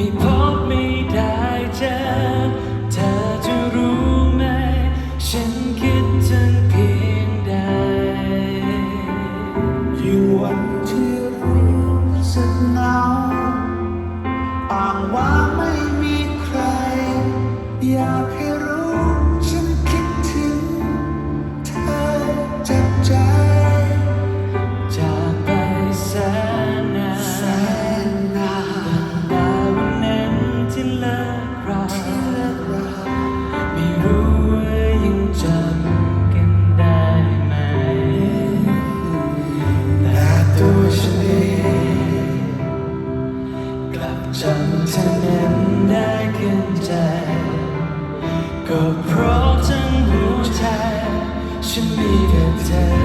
ไม่พบไม่ได้เจอ เธอจะรู้ไหม ฉันคิดถึงเพียงใด ยิ่งวันที่รู้สึกเหงาปางว่าไม่มีใคร อยากให้รู้ฉันคิดถึง เธอจ็บใจ จำเธอนั้นได้ขึ้นใจ ก็เพราะทั้งหัวใจฉันมีแต่เธอ